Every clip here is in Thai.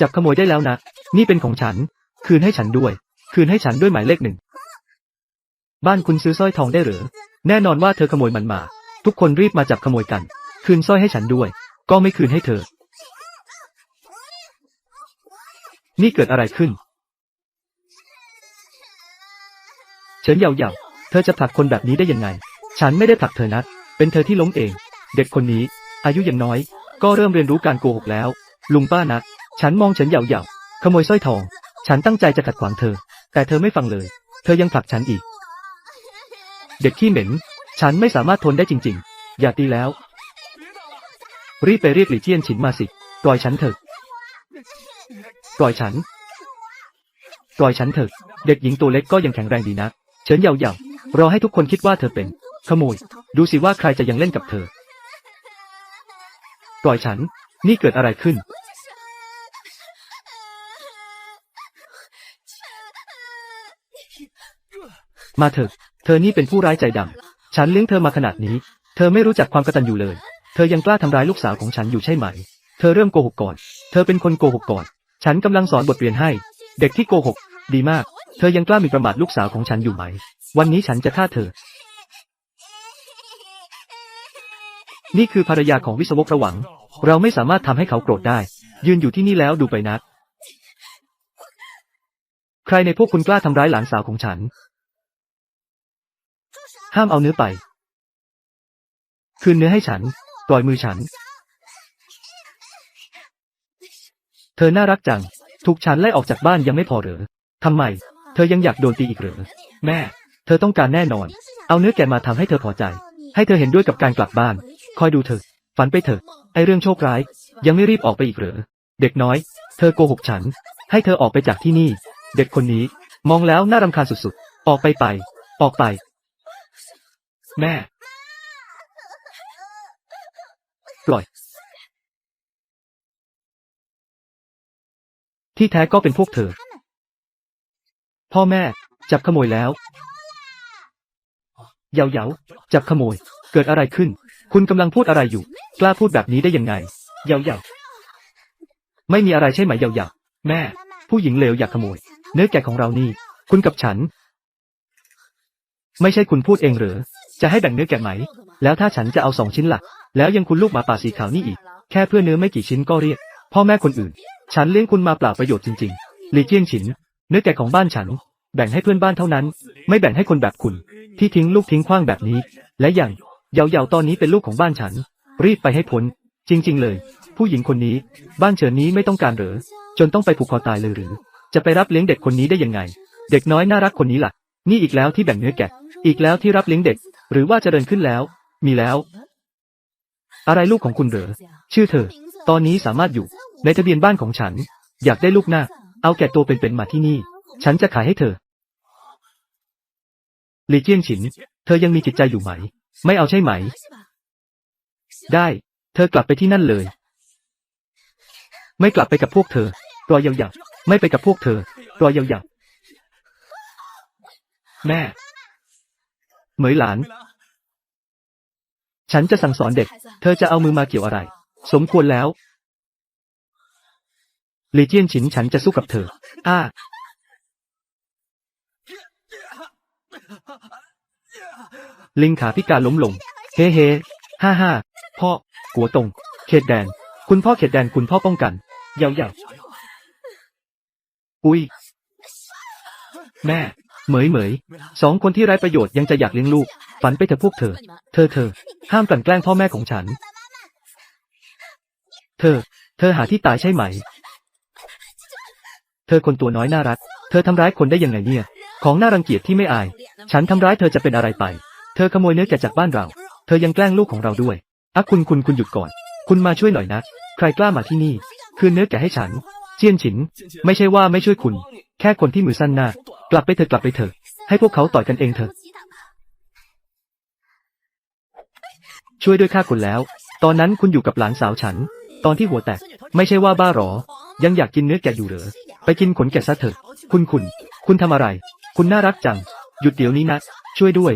จับขโมยได้แล้วนะ นี่เป็นของฉัน คืนให้ฉันด้วย คืนให้ฉันด้วยหมายเลขหนึ่ง บ้านคุณซื้อสร้อยทองได้หรือ แน่นอนว่าเธอขโมยมันมา ทุกคนรีบมาจับขโมยกัน คืนสร้อยให้ฉันด้วย ก็ไม่คืนให้เธอ นี่เกิดอะไรขึ้น เฉินเยาเหยาเธอจะผลักคนแบบนี้ได้ยังไง ฉันไม่ได้ผลักเธอนะ เป็นเธอที่ล้มเอง เด็กคนนี้ อายุยังน้อย ก็เริ่มเรียนรู้การโกหกแล้ว ลุงป้านะ ฉันมองเฉินเหยาเหยาขโมยสร้อยทอง ฉันตั้งใจจะขัดขวางเธอ แต่เธอไม่ฟังเลย เธอยังผลักฉันอีก เด็กขี้เหม็น ฉันไม่สามารถทนได้จริง ๆ อย่าตีแล้ว รีบไปเรียกหลี่เจียนฉินมาสิปล่อยฉันเถอะปล่อยฉันปล่อยฉันเถอะ เด็กหญิงตัวเล็กก็ยังแข็งแรงดีนะเฉินเหยาเหยารอให้ทุกคนคิดว่าเธอเป็น ขโมย ดูสิว่าใครจะยังเล่นกับเธอ ปล่อยฉัน นี่เกิดอะไรขึ้น มาเถอะ เธอนี่เป็นผู้ร้ายใจดำ ฉันเลี้ยงเธอมาขนาดนี้ เธอไม่รู้จักความกตัญญูเลย เธอยังกล้าทำร้ายลูกสาวของฉันอยู่ใช่ไหม เธอเริ่มโกหกก่อน เธอเป็นคนโกหกก่อน ฉันกำลังสอนบทเรียนให้ เด็กที่โกหก ดีมาก เธอยังกล้ามีประมาทลูกสาวของฉันอยู่ไหม วันนี้ฉันจะฆ่าเธอ นี่คือภรรยาของวิศวกระหวัง เราไม่สามารถทำให้เขาโกรธได้ ยืนอยู่ที่นี่แล้วดูไปนะใครในพวกคุณกล้าทำร้ายหลานสาวของฉัน ห้ามเอาเนื้อไป คืนเนื้อให้ฉัน ปล่อยมือฉัน เธอน่ารักจัง ถูกฉันไล่ออกจากบ้านยังไม่พอเหรอทำไม เธอยังอยากโดนตีอีกเหรอ แม่ เธอต้องการแน่นอน เอาเนื้อแกมาทำให้เธอพอใจ ให้เธอเห็นด้วยกับการกลับบ้าน คอยดูเถอฝันไปเถอะ ไอเรื่องโชคร้าย ยังไม่รีบออกไปอีกเหรอ เด็กน้อย เธอโกหกฉัน ให้เธอออกไปจากที่นี่ เด็กคนนี้ มองแล้วน่ารำคาญสุดๆ ออกไปไป ออกไป แม่ ปล่อย ที่แท้ก็เป็นพวกเธอ พ่อแม่ จับขโมยแล้วเหยาเหยาจับขโมย เกิดอะไรขึ้น คุณกำลังพูดอะไรอยู่ กล้าพูดแบบนี้ได้ยังไงเหยาเหยาไม่มีอะไรใช่ไหมเหยาเหยาแม่ ผู้หญิงเลวอยากขโมย เนื้อแกะของเรานี่ คุณกับฉัน ไม่ใช่คุณพูดเองหรือ จะให้แบ่งเนื้อแกะไหม แล้วถ้าฉันจะเอาสองชิ้นล่ะ แล้วยังคุณลูกหมาป่าสีขาวนี่อีก แค่เพื่อเนื้อไม่กี่ชิ้นก็เรียก พ่อแม่คนอื่น ฉันเลี้ยงคุณมาเปล่าประโยชน์จริงๆหลีเจียงฉิน เนื้อแกะของบ้านฉัน แบ่งให้เพื่อนบ้านเท่านั้น ไม่แบ่งให้คนแบบคุณ ที่ทิ้งลูกทิ้งขว้างแบบนี้ และอย่างเหยาๆตอนนี้เป็นลูกของบ้านฉัน รีบไปให้พ้น จริง ๆ เลย ผู้หญิงคนนี้ บ้านเฉินนี้ไม่ต้องการเหรอ จนต้องไปผูกคอตายเลยหรือ จะไปรับเลี้ยงเด็กคนนี้ได้ยังไง เด็กน้อยน่ารักคนนี้ล่ะ นี่อีกแล้วที่แบ่งเนื้อแกะ อีกแล้วที่รับเลี้ยงเด็ก หรือว่าจะเดินขึ้นแล้ว มีแล้ว อะไรลูกของคุณเหรอชื่อเธอ ตอนนี้สามารถอยู่ในทะเบียนบ้านของฉัน อยากได้ลูกหน้า เอาแก่ตัวเป็นๆมาที่นี่ ฉันจะขายให้เธอหลีเจียนฉิน เธอยังมีจิตใจอยู่ไหม ไม่เอาใช่ไหม ได้ เธอกลับไปที่นั่นเลย ไม่กลับไปกับพวกเธอปล่อยยาวๆไม่ไปกับพวกเธอปล่อยยาวๆแม่ เหมยหลาน ฉันจะสั่งสอนเด็ก เธอจะเอามือมาเกี่ยวอะไร สมควรแล้วหลีเจี้ยนฉินฉันจะสู้กับเธอ อ้า ลิงขาพิการล้มลง เฮ้เฮ้ฮ่าฮ่าพ่อ กัวตง เขตแดน คุณพ่อเขตแดนคุณพ่อป้องกัน เยาเยาอุ้ย แม่ เหมยเหมยสองคนที่ไร้ประโยชน์ยังจะอยากเลี้ยงลูก ฝันไปเถอะพวกเธอ เธอเธอ ห้ามกลั่นแกล้งพ่อแม่ของฉัน เธอ เธอหาที่ตายใช่ไหม เธอคนตัวน้อยน่ารัก เธอทำร้ายคนได้ยังไงเนี่ย ของน่ารังเกียจที่ไม่อาย ฉันทำร้ายเธอจะเป็นอะไรไป เธอขโมยเนื้อแกะจากบ้านเรา เธอยังแกล้งลูกของเราด้วยอะคุณคุณคุณหยุดก่อน คุณมาช่วยหน่อยนะ ใครกล้ามาที่นี่ คืนเนื้อแกะให้ฉัน เจียนฉิน ไม่ใช่ว่าไม่ช่วยคุณ แค่คนที่มือสั้นหน้ากลับไปเถอะกลับไปเถอะ ให้พวกเขาต่อยกันเองเถอะ ช่วยด้วยข้าคนแล้ว ตอนนั้นคุณอยู่กับหลานสาวฉัน ตอนที่หัวแตก ไม่ใช่ว่าบ้าหรอ ยังอยากกินเนื้อแกะอยู่เหรอ ไปกินขนแกะซะเถอะ คุณคุณ คุณทำอะไร คุณน่ารักจัง หยุดเดี๋ยวนี้นะ ช่วยด้วย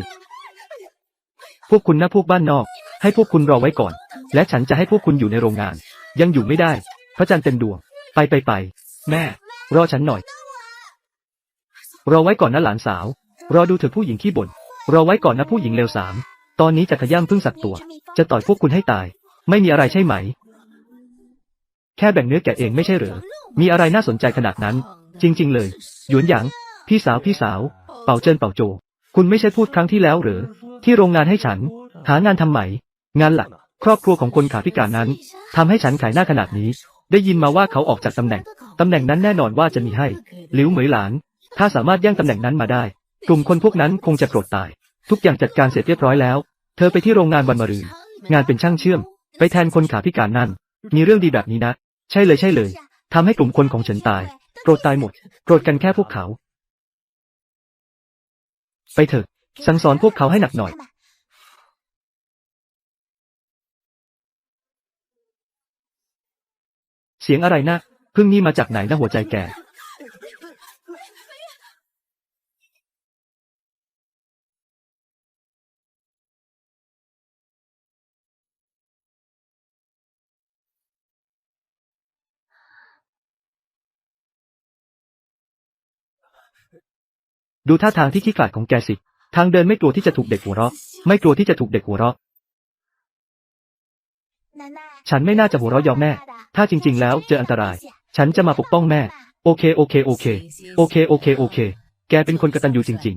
พวกคุณนะพวกบ้านนอก ให้พวกคุณรอไว้ก่อน และฉันจะให้พวกคุณอยู่ในโรงงาน ยังอยู่ไม่ได้ พระจันทร์เต็มดวง ไปไปไป แม่ รอฉันหน่อย รอไว้ก่อนนะหลานสาว รอดูเถอะผู้หญิงขี้บ่น รอไว้ก่อนนะผู้หญิงเลวสาม ตอนนี้จะขย้ำพึ่งสักตัว จะต่อยพวกคุณให้ตาย ไม่มีอะไรใช่ไหม แค่แบ่งเนื้อแกะเองไม่ใช่เหรอ มีอะไรน่าสนใจขนาดนั้น จริง ๆ เลย หยวนหยาง พี่สาวพี่สาว เป่าเจินเป่าโจ คุณไม่ใช่พูดครั้งที่แล้วหรือ ที่โรงงานให้ฉัน หางานทำใหม่งานหลัก ครอบครัวของคนขาพิการนั้นทำให้ฉันขายหน้าขนาดนี้ ได้ยินมาว่าเขาออกจากตำแหน่ง ตำแหน่งนั้นแน่นอนว่าจะมีให้ หลิวเหมยหลาน ถ้าสามารถแย่งตำแหน่งนั้นมาได้ กลุ่มคนพวกนั้นคงจะโกรธตาย ทุกอย่างจัดการเสร็จเรียบร้อยแล้ว เธอไปที่โรงงานวันมะรืน งานเป็นช่างเชื่อม ไปแทนคนขาพิการนั่น มีเรื่องดีแบบนี้นะ ใช่เลยใช่เลย ทำให้กลุ่มคนของฉันตาย โกรธตายหมด โกรธกันแค่พวกเขา ไปเถอะ สั่งสอนพวกเขาให้หนักหน่อย สียงอะไรนะพึ่งนี่มาจากไหนนะหัวใจแกดูท่าทางที่ขี้ขลาดของแกสิ ทางเดินไม่กลัวที่จะถูกเด็กหัวเราะ ไม่กลัวที่จะถูกเด็กหัวเราะ ฉันไม่น่าจะหัวเราะยอมแม่ ถ้าจริง ๆ แล้วเจออันตราย ฉันจะมาปกป้องแม่ โอเคโอเคโอเค โอเคโอเคโอเค แกเป็นคนกตัญญูจริง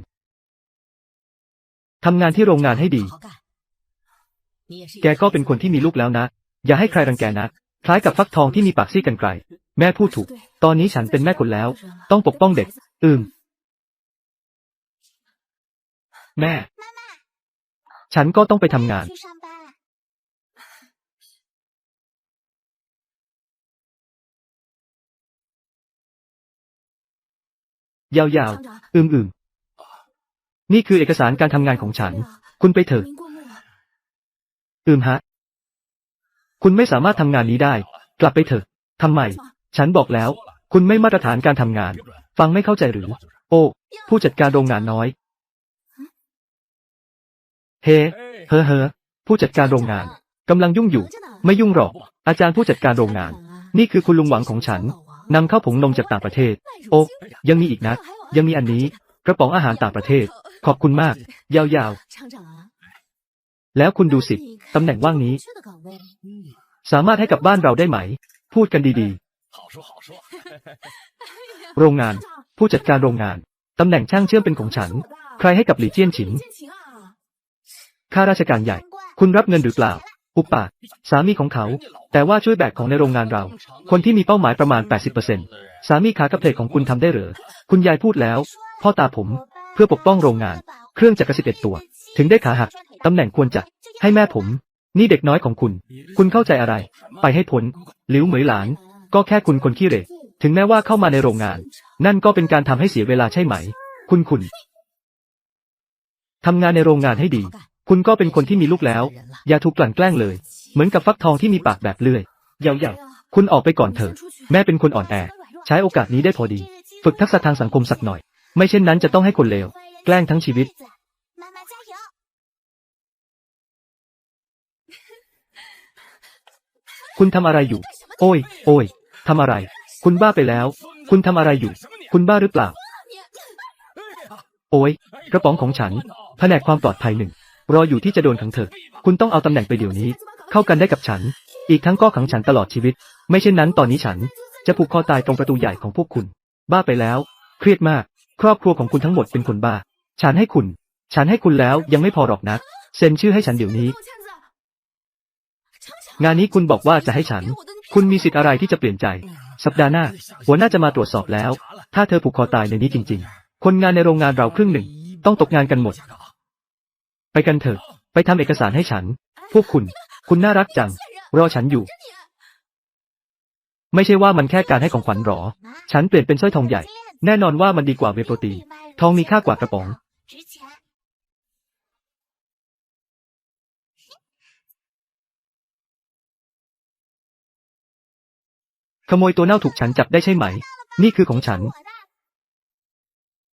ๆทำงานที่โรงงานให้ดี แกก็เป็นคนที่มีลูกแล้วนะ อย่าให้ใครรังแกนะ คล้ายกับฟักทองที่มีปากซี่กันไกล แม่พูดถูก ตอนนี้ฉันเป็นแม่คนแล้ว ต้องปกป้องเด็ก อืม แม่ ฉันก็ต้องไปทำงาน ยาวๆ อืมๆ นี่คือเอกสารการทำงานของฉัน คุณไปเถอะ อืมฮะ คุณไม่สามารถทำงานนี้ได้ กลับไปเถอะทำไม ฉันบอกแล้ว คุณไม่มาตรฐานการทำงาน ฟังไม่เข้าใจหรือ โอ้ ผู้จัดการโรงงานน้อย เฮ้เฮ้อเฮ้อผู้จัดการโรงงานกำลังยุ่งอยู่ ไม่ยุ่งหรอก อาจารย์ผู้จัดการโรงงาน นี่คือคุณลุงหวังของฉัน นำเข้าผงนมจากต่างประเทศ โอ้ยังมีอีกนะ ยังมีอันนี้ กระป๋องอาหารต่างประเทศ ขอบคุณมาก ยาวๆ แล้วคุณดูสิ ตำแหน่งว่างนี้ สามารถให้กับบ้านเราได้ไหม พูดกันดีๆ โรงงาน ผู้จัดการโรงงาน ตำแหน่งช่างเชื่อมเป็นของฉัน ใครให้กับหลี่เจี้ยนฉินข้าราชการใหญ่ คุณรับเงินหรือเปล่า อุปปาสามีของเขา แต่ว่าช่วยแบกของในโรงงานเรา คนที่มีเป้าหมายประมาณ 80%สามีขากระเพลกของคุณทำได้หรือ คุณยายพูดแล้ว พ่อตาผม เพื่อปกป้องโรงงาน เครื่องจักรสิบเอ็ดตัว ถึงได้ขาหักตำแหน่งควรจะให้แม่ผม นี่เด็กน้อยของคุณ คุณเข้าใจอะไร ไปให้พ้นหลิวเหมยหลาน ก็แค่คุณคนขี้เหร่ถึงแม้ว่าเข้ามาในโรงงาน นั่นก็เป็นการทำให้เสียเวลาใช่ไหม คุณคุณทำงานในโรงงานให้ดี คุณก็เป็นคนที่มีลูกแล้ว อย่าถูกกลั่นแกล้งเลย เหมือนกับฟักทองที่มีปากแบบเลื่อยยาวๆคุณออกไปก่อนเถอะ แม่เป็นคนอ่อนแอ ใช้โอกาสนี้ได้พอดี ฝึกทักษะทางสังคมสักหน่อย ไม่เช่นนั้นจะต้องให้คนเลว แกล้งทั้งชีวิต คุณทำอะไรอยู่ โอ้ย โอ้ยทำอะไร คุณบ้าไปแล้ว คุณทำอะไรอยู่ คุณบ้าหรือเปล่า โอ้ย กระป๋องของฉัน แผนกความปลอดภัยหนึ่ง รออยู่ที่จะโดนขังเถอะ คุณต้องเอาตำแหน่งไปเดี๋ยวนี้ เข้ากันได้กับฉัน อีกทั้งก็ขังฉันตลอดชีวิต ไม่เช่นนั้นตอนนี้ฉัน จะผูกคอตายตรงประตูใหญ่ของพวกคุณ บ้าไปแล้ว เครียดมาก ครอบครัวของคุณทั้งหมดเป็นคนบ้า ฉันให้คุณ ฉันให้คุณแล้วยังไม่พอหรอกนะเซ็นชื่อให้ฉันเดี๋ยวนี้ งานนี้คุณบอกว่าจะให้ฉัน คุณมีสิทธิ์อะไรที่จะเปลี่ยนใจ สัปดาห์หน้า หัวหน้าจะมาตรวจสอบแล้ว ถ้าเธอผูกคอตายในนี้จริง ๆ คนงานในโรงงานเราครึ่งหนึ่ง ต้องตกงานกันหมด ไปกันเถอะ ไปทำเอกสารให้ฉัน พวกคุณ คุณน่ารักจัง รอฉันอยู่ ไม่ใช่ว่ามันแค่การให้ของขวัญหรอ ฉันเปลี่ยนเป็นสร้อยทองใหญ่ แน่นอนว่ามันดีกว่าเวโปรตีนทองมีค่ากว่ากระป๋อง ขโมยตัวเน่าถูกฉันจับได้ใช่ไหม นี่คือของฉัน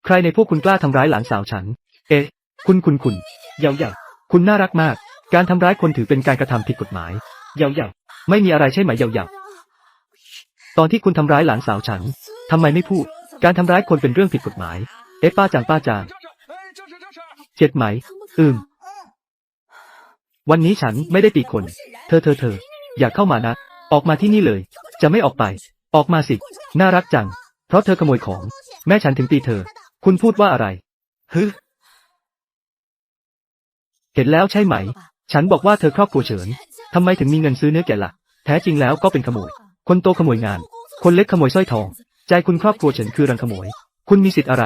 ใครในพวกคุณกล้าทำร้ายหลานสาวฉัน เอ๊ะ คุณคุณคุณ เยาเยาคุณน่ารักมาก การทำร้ายคนถือเป็นการกระทำผิดกฎหมาย เยาเยาไม่มีอะไรใช่ไหมเยาเยาตอนที่คุณทำร้ายหลานสาวฉันทำไมไม่พูด การทำร้ายคนเป็นเรื่องผิดกฎหมาย เอ๊ะป้าจางป้าจางเจ็ดไหม อืม วันนี้ฉันไม่ได้ตีคน เธอเธอเธอ อย่าเข้ามานะ ออกมาที่นี่เลย จะไม่ออกไป ออกมาสิ น่ารักจัง เพราะเธอขโมยของ แม่ฉันถึงตีเธอ คุณพูดว่าอะไรฮึ เห็นแล้วใช่ไหม ฉันบอกว่าเธอครอบครัวเฉินทำไมถึงมีเงินซื้อเนื้อแกะละ่ะ แท้จริงแล้วก็เป็นขโมย คนโตขโมยงาน คนเล็กขโมยสร้อยทอง ใจคุณครอบครัวเฉินคือรังขโมย คุณมีสิทธิ์อะไร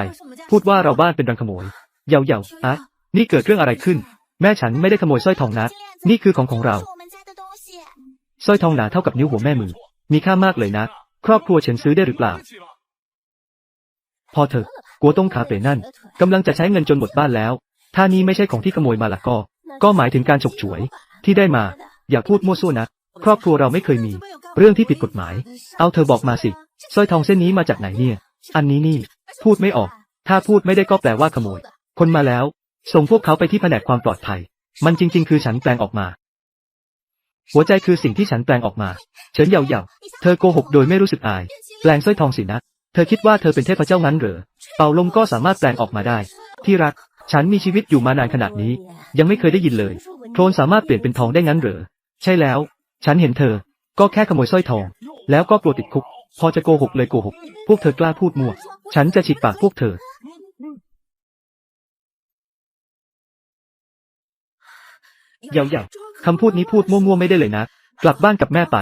พูดว่าเราบ้านเป็นรังขโมย เยาเยาๆอะนี่เกิดเรื่องอะไรขึ้น แม่ฉันไม่ได้ขโมยสร้อยทองนะ นี่คือของของเรา สร้อยทองหนาเท่ากับนิ้วหัวแม่มือ มีค่ามากเลยนะ ครอบครัวเฉินซื้อได้หรือเปล่า พอเถอะ กัวต้งขาเป๋นั่นกำลังจะใช้เงินจนหมดบ้านแล้ว ถ้านี้ไม่ใช่ของที่ขโมยมาละก็ ก็หมายถึงการฉกฉวย ที่ได้มา อย่าพูดมั่วซั่วนะครอบครัวเราไม่เคยมี เรื่องที่ผิดกฎหมาย เอาเธอบอกมาสิสร้อยทองเส้นนี้มาจากไหนเนี่ย อันนี้นี่ พูดไม่ออก ถ้าพูดไม่ได้ก็แปลว่าขโมย คนมาแล้ว ส่งพวกเขาไปที่แผนกความปลอดภัย มันจริง ๆ คือฉันแปลงออกมา หัวใจคือสิ่งที่ฉันแปลงออกมา เฉินเยาเยาเธอโกหกโดยไม่รู้สึกอาย แปลงสร้อยทองสินะ เธอคิดว่าเธอเป็นเทพเจ้างั้นเหรอ เป่าลมก็สามารถแปลงออกมาได้ ที่รัก ฉันมีชีวิตอยู่มานานขนาดนี้ ยังไม่เคยได้ยินเลย โคลนสามารถเปลี่ยนเป็นทองได้งั้นเหรอ ใช่แล้ว ฉันเห็นเธอ ก็แค่ขโมยสร้อยทอง แล้วก็กลัวติดคุก พอจะโกหกเลยโกหก พวกเธอกล้าพูดมั่ว ฉันจะฉีกปากพวกเธอ เยาเยาคำพูดนี้พูดมั่วๆไม่ได้เลยนะ กลับบ้านกับแม่ไป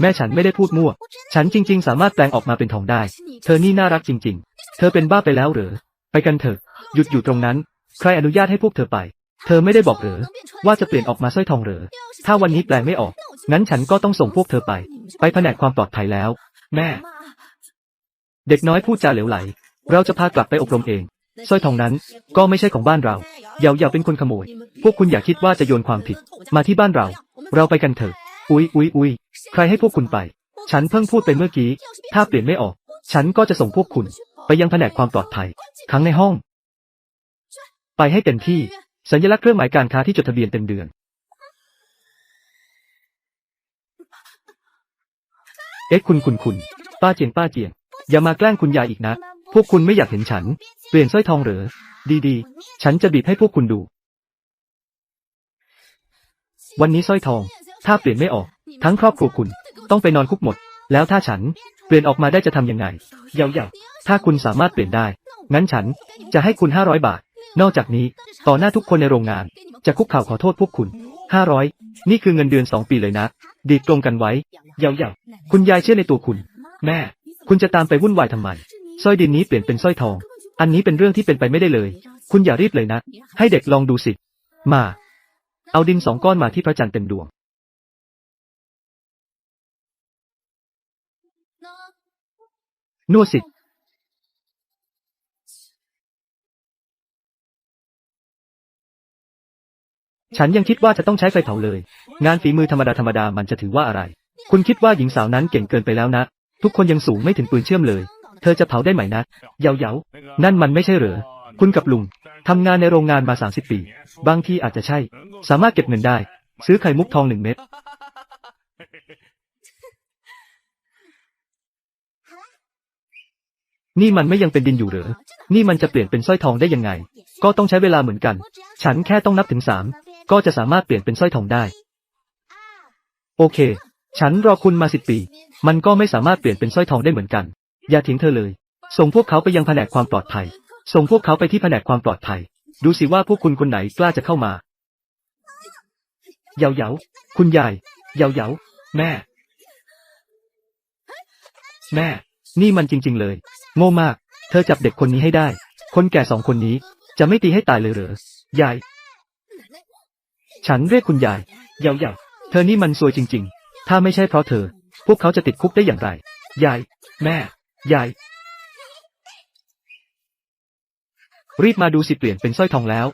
แม่ฉันไม่ได้พูดมั่ว ฉันจริง ๆ สามารถแปลงออกมาเป็นทองได้ เธอนี่น่ารักจริง ๆ เธอเป็นบ้าไปแล้วเหรอ ไปกันเถอะ หยุดอยู่ตรงนั้น ใครอนุญาตให้พวกเธอไป เธอไม่ได้บอกหรือว่าจะเปลี่ยนออกมาสร้อยทองหรือถ้าวันนี้แปลไม่ออก งั้นฉันก็ต้องส่งพวกเธอไป ไปแผนกความปลอดภัยแล้ว แม่ เด็กน้อยพูดจาเหลวไหล เราจะพากลับไปอบรมเองสร้อยทองนั้นก็ไม่ใช่ของบ้านเราเยาเยาเป็นคนขโมย พวกคุณอย่าคิดว่าจะโยนความผิด มาที่บ้านเรา เราไปกันเถอะ อุ๊ยอุ๊ยอุ๊ยใครให้พวกคุณไป ฉันเพิ่งพูดไปเมื่อกี้ ถ้าเปลี่ยนไม่ออก ฉันก็จะส่งพวกคุณ ไปยังแผนกความปลอดภัยขังในห้อง ไปให้เต็มที่ สัญลักษณ์เครื่องหมายการค้าที่จดทะเบียนเต็มเดือน เอ๊ะคุณคุณคุณป้าเจียงป้าเจียง อย่ามาแกล้งคุณยายอีกนะ พวกคุณไม่อยากเห็นฉัน เปลี่ยนสร้อยทองเหรอ ดีๆ ฉันจะบีบให้พวกคุณดู วันนี้สร้อยทอง ถ้าเปลี่ยนไม่ออก ทั้งครอบครัวคุณ ต้องไปนอนคุกหมด แล้วถ้าฉัน เปลี่ยนออกมาได้จะทำยังไง เยาๆถ้าคุณสามารถเปลี่ยนได้ งั้นฉันจะให้คุณห้าร้อยบาท นอกจากนี้ ต่อหน้าทุกคนในโรงงาน จะคุกเข่าขอโทษพวกคุณห้าร้อยนี่คือเงินเดือนสองปีเลยนะ ดีตรงกันไว้เยาๆคุณยายเชื่อในตัวคุณ แม่ คุณจะตามไปวุ่นวายทำไมสร้อยดินนี้เปลี่ยนเป็นสร้อยทอง อันนี้เป็นเรื่องที่เป็นไปไม่ได้เลย คุณอย่ารีบเลยนะ ให้เด็กลองดูสิ มา เอาดินสองก้อนมาที่พระจันทร์เต็มดวง นวดสิ ฉันยังคิดว่าจะต้องใช้ไฟเผาเลย งานฝีมือธรรมดาธรรมดามันจะถือว่าอะไร คุณคิดว่าหญิงสาวนั้นเก่งเกินไปแล้วนะ ทุกคนยังสูงไม่ถึงปืนเชื่อมเลย เธอจะเผาได้ไหมนะ เยาเยานั่นมันไม่ใช่เหรอ คุณกับลุงทำงานในโรงงานมา 30 ปี บางทีอาจจะใช่ สามารถเก็บเงินได้ ซื้อไข่มุกทองหนึ่งเม็ด นี่มันไม่ยังเป็นดินอยู่เหรอ นี่มันจะเปลี่ยนเป็นสร้อยทองได้ยังไง ก็ต้องใช้เวลาเหมือนกัน ฉันแค่ต้องนับถึงสาม ก็จะสามารถเปลี่ยนเป็นสร้อยทองได้ โอเค ฉันรอคุณมาสิบปี มันก็ไม่สามารถเปลี่ยนเป็นสร้อยทองได้เหมือนกัน อย่าทิ้งเธอเลย ส่งพวกเขาไปยังแผนกความปลอดภัย ส่งพวกเขาไปที่แผนกความปลอดภัย ดูสิว่าพวกคุณคนไหนกล้าจะเข้ามา เยาเยาคุณยาย เยาเยาแม่ แม่ นี่มันจริง ๆ เลย โง่มาก เธอจับเด็กคนนี้ให้ได้ คนแก่สองคนนี้จะไม่ตีให้ตายเลยเหรอ ยาย ฉันเรียกคุณยายเยาเยาเธอนี่มันซวยจริง ๆ ถ้าไม่ใช่เพราะเธอ พวกเขาจะติดคุกได้อย่างไร ยาย แม่ ยาย รีบมาดูสิเปลี่ยนเป็นสร้อยทองแล้ว